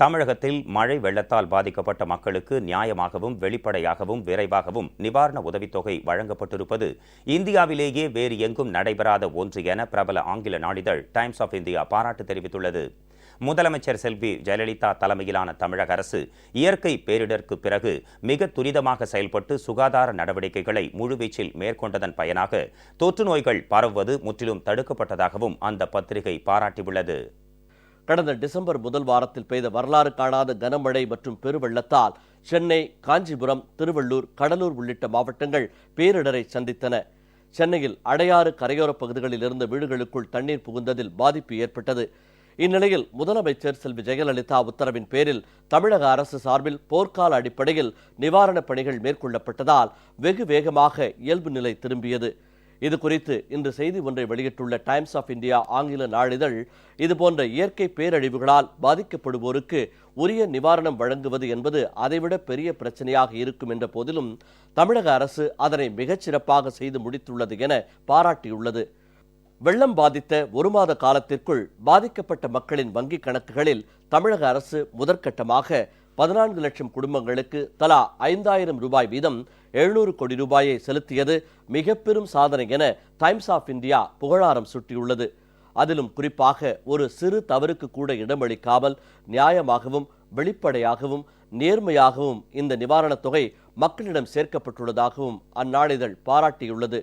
தமிழகத்தில் மழை வெள்ளத்தால் பாதிக்கப்பட்ட மக்களுக்கு நியாயமாகவும் வெளிப்படையாகவும் விரைவாகவும் நிவாரண உதவித்தொகை வழங்கப்பட்டிருப்பது இந்தியாவிலேயே வேறு எங்கும் நடைபெறாத ஒன்று என பிரபல ஆங்கில நாளிதழ் டைம்ஸ் ஆஃப் இந்தியா பாராட்டு தெரிவித்துள்ளது. முதலமைச்சர் செல்வி ஜெயலலிதா தலைமையிலான தமிழக அரசு இயற்கை பேரிடருக்கு பிறகு மிக துரிதமாக செயல்பட்டு சுகாதார நடவடிக்கைகளை முழுவீச்சில் மேற்கொண்டதன் பயனாக தொற்று நோய்கள் பரவுவது முற்றிலும் தடுக்கப்பட்டதாகவும் அந்த பத்திரிகை பாராட்டியுள்ளது. கடந்த டிசம்பர் முதல் வாரத்தில் பெய்த வரலாறு காணாத கனமழை மற்றும் பெருவெள்ளத்தால் சென்னை காஞ்சிபுரம் திருவள்ளூர் கடலூர் உள்ளிட்ட மாவட்டங்கள் பேரிடரை சந்தித்தன. சென்னையில் அடையாறு கரையோரப் பகுதிகளில் இருந்த வீடுகளுக்குள் தண்ணீர் புகுந்ததில் பாதிப்பு ஏற்பட்டது. இந்நிலையில் முதலமைச்சர் செல்வி ஜெயலலிதா உத்தரவின் பேரில் தமிழக அரசு சார்பில் போர்க்கால அடிப்படையில் நிவாரணப் பணிகள் மேற்கொள்ளப்பட்டதால் வெகு வேகமாக இயல்பு நிலை திரும்பியது. இது குறித்து இன்று செய்தி ஒன்றை வெளியிட்டுள்ள டைம்ஸ் ஆஃப் இந்தியா ஆங்கில நாளிதழ் இதுபோன்ற இயற்கை பேரழிவுகளால் பாதிக்கப்படுவோருக்கு உரிய நிவாரணம் வழங்குவது என்பது அதைவிட பெரிய பிரச்சனையாக இருக்கும் என்ற போதிலும் தமிழக அரசு அதனை மிகச்சிறப்பாக செய்து முடித்துள்ளது என பாராட்டியுள்ளது. வெள்ளம் பாதித்த ஒரு மாத காலத்திற்குள் பாதிக்கப்பட்ட மக்களின் வங்கிக் கணக்குகளில் தமிழக அரசு முதற்கட்டமாக பதினான்கு லட்சம் குடும்பங்களுக்கு தலா ஐந்தாயிரம் ரூபாய் வீதம் எழுநூறு கோடி ரூபாயை செலுத்தியது மிக பெரும் சாதனை என டைம்ஸ் ஆஃப் இந்தியா புகழாரம் சுட்டியுள்ளது. அதிலும் குறிப்பாக ஒரு சிறு தவறுக்கு கூட இடமளிக்காமல் நியாயமாகவும் வெளிப்படையாகவும் நேர்மையாகவும் இந்த நிவாரணத் தொகை மக்களிடம் சேர்க்கப்பட்டுள்ளதாகவும் அந்நாளிதழ் பாராட்டியுள்ளது.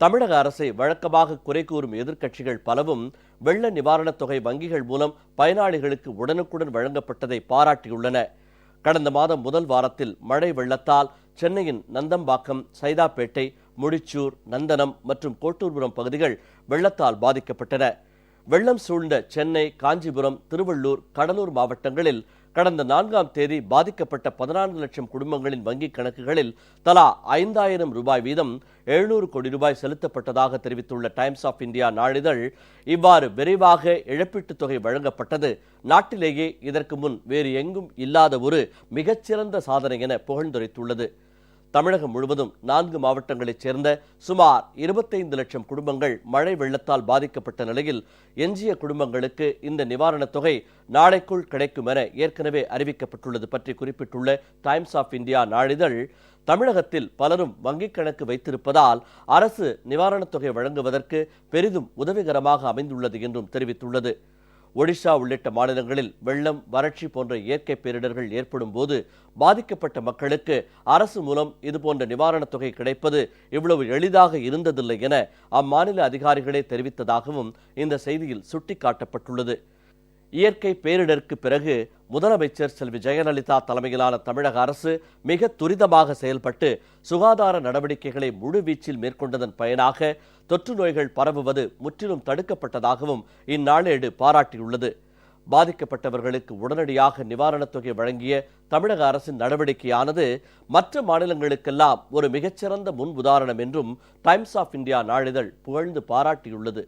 தமிழக அரசை வழக்கமாக குறை கூறும் எதிர்க்கட்சிகள் பலவும் வெள்ள நிவாரணத் தொகை வங்கிகள் மூலம் பயனாளிகளுக்கு உடனுக்குடன் வழங்கப்பட்டதை பாராட்டியுள்ளன. கடந்த மாதம் முதல் வாரத்தில் மழை வெள்ளத்தால் சென்னையின் நந்தம்பாக்கம் சைதாப்பேட்டை முடிச்சூர் நந்தனம் மற்றும் கோட்டூர்புரம் பகுதிகள் வெள்ளத்தால் பாதிக்கப்பட்டன. வெள்ளம் சூழ்ந்த சென்னை காஞ்சிபுரம் திருவள்ளூர் கடலூர் மாவட்டங்களில் கடந்த நான்காம் தேதி பாதிக்கப்பட்ட பதினான்கு லட்சம் குடும்பங்களின் வங்கிக் கணக்குகளில் தலா ஐந்தாயிரம் ரூபாய் வீதம் எழுநூறு கோடி ரூபாய் செலுத்தப்பட்டதாக தெரிவித்துள்ள டைம்ஸ் ஆஃப் இந்தியா நாளிதழ் இவ்வாறு விரைவாக இழப்பீட்டுத் தொகை வழங்கப்பட்டது. நாட்டிலேயே இதற்கு முன் வேறு எங்கும் இல்லாத ஒரு மிகச்சிறந்த சாதனை என புகழ்ந்துரைத்துள்ளது. தமிழகம் முழுவதும் நான்கு மாவட்டங்களைச் சேர்ந்த சுமார் இருபத்தைந்து லட்சம் குடும்பங்கள் மழை வெள்ளத்தால் பாதிக்கப்பட்ட நிலையில் எஞ்சிய குடும்பங்களுக்கு இந்த நிவாரணத் தொகை நாளைக்குள் கிடைக்கும் என ஏற்கனவே அறிவிக்கப்பட்டுள்ளது பற்றி குறிப்பிட்டுள்ள டைம்ஸ் ஆஃப் இந்தியா நாளிதழ் தமிழகத்தில் பலரும் வங்கிக் கணக்கு வைத்திருப்பதால் அரசு நிவாரணத் தொகை வழங்குவதற்கு பெரிதும் உதவிகரமாக அமைந்துள்ளது என்றும் தெரிவித்துள்ளது. ஒடிஷா உள்ளிட்ட மாநிலங்களில் வெள்ளம் வறட்சி போன்ற இயற்கை பேரிடர்கள் ஏற்படும் போது பாதிக்கப்பட்ட மக்களுக்கு அரசு மூலம் இதுபோன்ற நிவாரணத் தொகை கிடைப்பது இவ்வளவு எளிதாக இருந்ததில்லை என அம்மாநில அதிகாரிகளே தெரிவித்ததாகவும் இந்த செய்தியில் சுட்டிக்காட்டப்பட்டுள்ளது. இயற்கை பேரிடருக்கு பிறகு முதலமைச்சர் செல்வி ஜெயலலிதா தலைமையிலான தமிழக அரசு மிக துரிதமாக செயல்பட்டு சுகாதார நடவடிக்கைகளை முழுவீச்சில் மேற்கொண்டதன் பயனாக தொற்று நோய்கள் பரவுவது முற்றிலும் தடுக்கப்பட்டதாகவும் இந்நாளேடு பாராட்டியுள்ளது. பாதிக்கப்பட்டவர்களுக்கு உடனடியாக நிவாரணத் தொகை வழங்கிய தமிழக அரசின் நடவடிக்கையானது மற்ற மாநிலங்களுக்கெல்லாம் ஒரு மிகச்சிறந்த முன் உதாரணம் என்றும் டைம்ஸ் ஆஃப் இந்தியா நாளிதழ் புகழ்ந்து பாராட்டியுள்ளது.